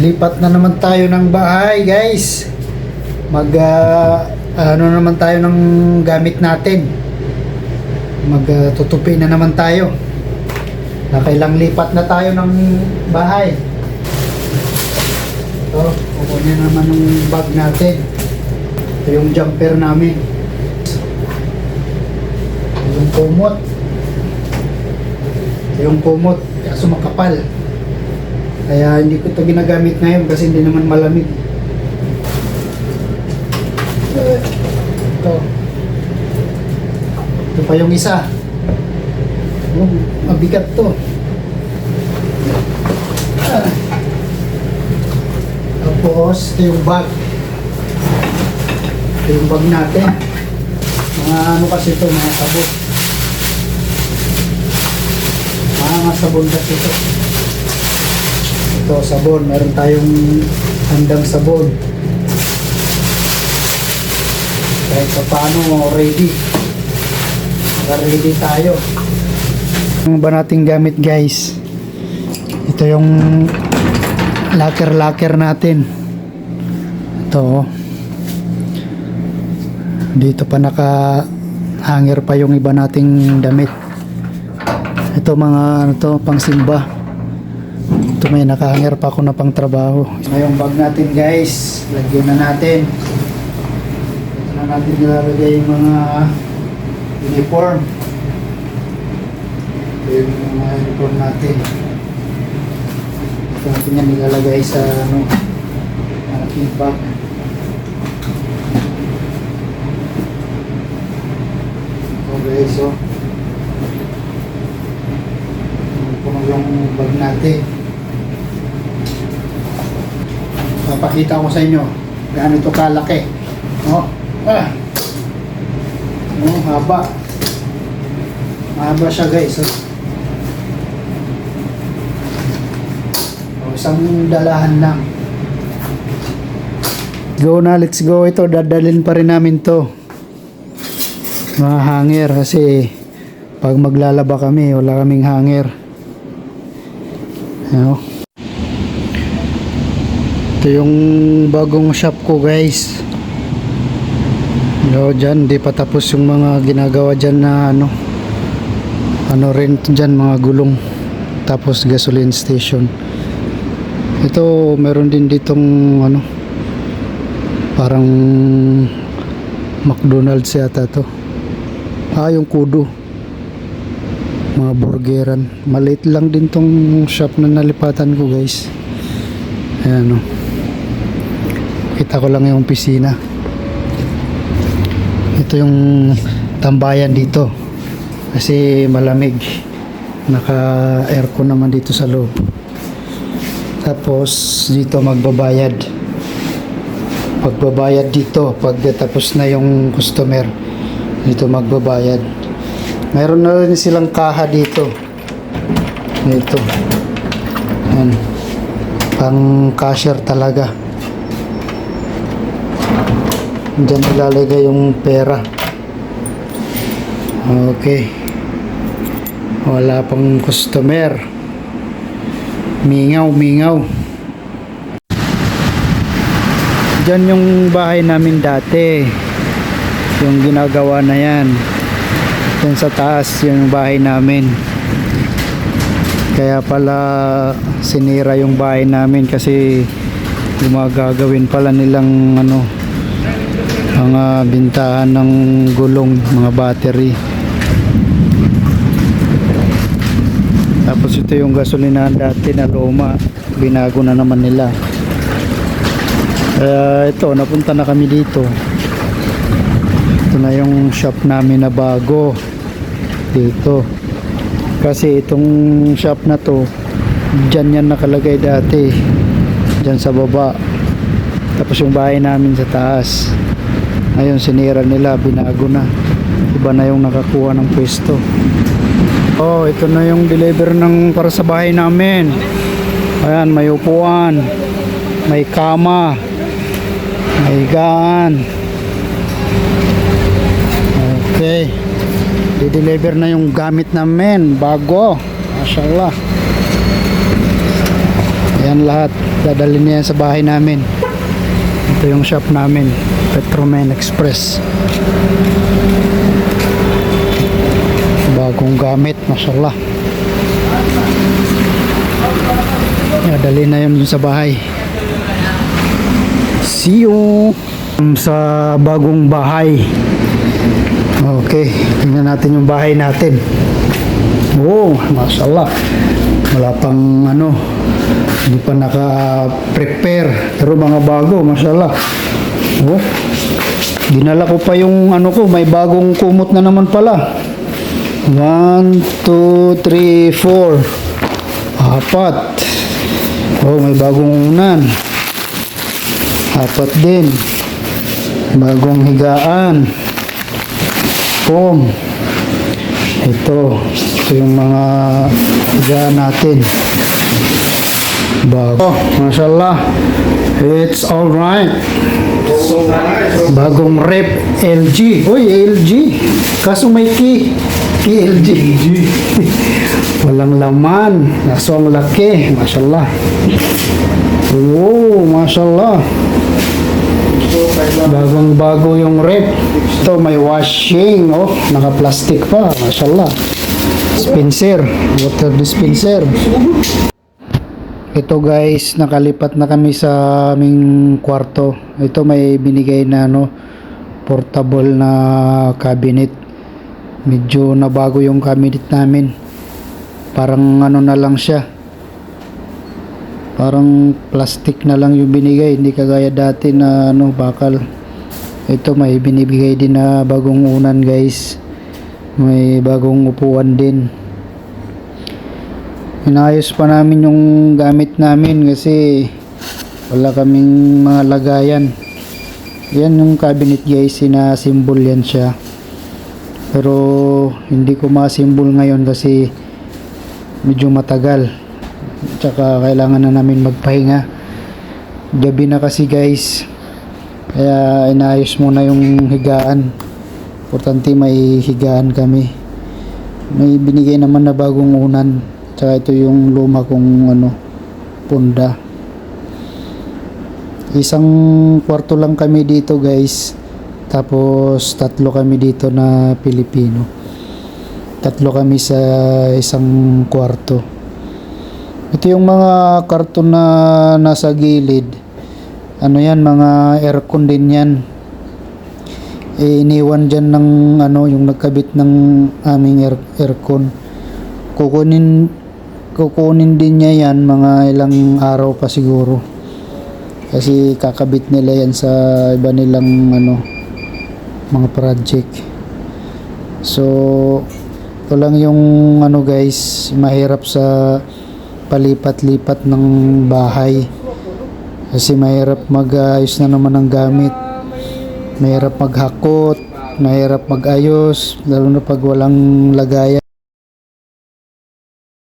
lipat na naman tayo ng bahay guys. Mag ah, ano naman tayo ng gamit natin. Mag ah, tutupi na naman tayo. Nakailang lipat na tayo ng bahay. Ito kukunin naman ng bag natin. Ito yung jumper namin. Ito yung kumot. Ito yung kumot. Kaso makapal kaya hindi ko ito ginagamit ngayon kasi hindi naman malamig. Ito. Ito pa yung isa. Oh, mabigat to. Ah. Tapos, ito yung bag. Ito yung bag natin. Mga ano kasi ito, mga sabon. Mga sabon kasi ito. Ito, sabon. Meron tayong handang sabon. Kahit pa paano, ready. Naka-ready tayo. Ano ba nating gamit guys? Ito yung locker-locker natin. Ito. oh. Dito pa naka hanger pa yung iba nating damit. Ito mga ano to, pang simba. Ito may nakahanger pa ako na pang trabaho. Ngayong bag natin guys, lagyan na natin. Ito na natin nilalagay yung mga uniform. Ito yung mga uniform natin. Ito natin yan nilalagay sa ano, malaking bag. Guys, oh. Puno yung bag natin. Papakita ko sa inyo gaano ito kalaki. Oh, ah. Oh, haba. Mahaba siya guys. Oh. Isang dalahan lang. Go na, let's go. Ito, dadalhin pa rin namin to. Mga hanger kasi pag maglalaba kami, wala kaming hanger. Ano? Ito yung bagong shop ko guys. Yo, dyan, di pa tapos yung mga ginagawa dyan na ano. Ano rin dyan, mga gulong. Tapos gasoline station. Ito, meron din ditong ano, parang McDonald's yata to. Ah, yung kudo. Mga burgeran. Maliit lang din tong shop na nalipatan ko guys. Ayan o. Kita ko lang yung opisina. Ito yung tambayan dito. Kasi malamig. Naka-aircon naman dito sa loob. Tapos dito magbabayad. Pagbabayad dito, pag tapos na yung customer, dito magbabayad. Mayroon na rin silang kaha dito. Dito. Yan. Pang cashier talaga. Diyan ilalagay yung pera. Okay. Wala pang customer. Mingaw, mingaw. Diyan yung bahay namin dati. Yung ginagawa na yan. Yan sa taas yung bahay namin. Kaya pala sinira yung bahay namin kasi gumagagawin pala nilang ano mga bintahan ng gulong, mga battery. Tapos ito yung gasolinahan dati na luma, binago na naman nila. Kaya ito, napunta na kami dito. Ito na yung shop namin na bago. Dito. Kasi itong shop na to, dyan yan nakalagay dati. Dyan sa baba. Tapos yung bahay namin sa taas. Ngayon sinira nila, binago na. Iba na yung nakakuha ng pwesto. Oh, ito na yung deliver ng para sa bahay namin. Ayan, may upuan, may kama, may higaan. Okay. Di-deliver na yung gamit namin, bago. Mashallah. Yan lahat. Dadalhin niya sa bahay namin. Ito yung shop namin. Petromen Express. Bagong gamit. Mashallah. Dadalhin na yun sa bahay. See you sa bagong bahay. Okay, tingnan natin yung bahay natin. Oh, mashallah. Wala pang ano, hindi pa naka-prepare. Pero mga bago, mashallah. Oh, dinala ko pa yung ano ko, may bagong kumot na naman pala. 1, 2, 3, 4. Apat. Oh, may bagong unan. Apat din. Bagong higaan. Foam. Ito. Ito yung mga higaan natin. Bago. Mashallah. It's alright. Bagong rep LG. Uy, LG. Kaso may key. Key LG. Walang laman. Kaso ang laki. Mashallah. Oo, mashallah. Bagong bago yung rep. Ito may washing. Oh, naka-plastic pa. Mashallah. Dispenser. Water dispenser. Ito guys, nakalipat na kami sa aming kwarto. Ito may binigay na ano, portable na cabinet. Medyo nabago yung cabinet namin. Parang ano na lang siya. Parang plastic na lang yung binigay, hindi kagaya dati na ano, bakal. Ito may binibigay din na bagong unan guys. May bagong upuan din. Inayos pa namin yung gamit namin kasi wala kaming mga lagayan. Yan yung cabinet guys, sinasimbol yan siya. Pero hindi ko masimbol ngayon kasi medyo matagal. Tsaka kailangan na namin magpahinga. Gabi na kasi guys. Kaya inayos muna yung higaan. Importante may higaan kami. May binigay naman na bagong unan. Tsaka ito yung luma kong ano, punda. Isang kwarto lang kami dito guys. Tapos tatlo kami dito na Pilipino. Tatlo kami sa isang kwarto. Ito yung mga karton na nasa gilid. Ano yan, mga aircon din yan. Eh, iniwan dyan ng ano, yung nagkabit ng aming air, aircon. Kukunin, kukunin din niya yan mga ilang araw pa siguro. Kasi kakabit nila yan sa iba nilang ano, mga project. So, ito lang yung ano guys, mahirap sa palipat-lipat ng bahay. Kasi mahirap mag-ayos na naman ng gamit. Mahirap maghakot, mahirap mag-ayos, lalo na pag walang lagayan.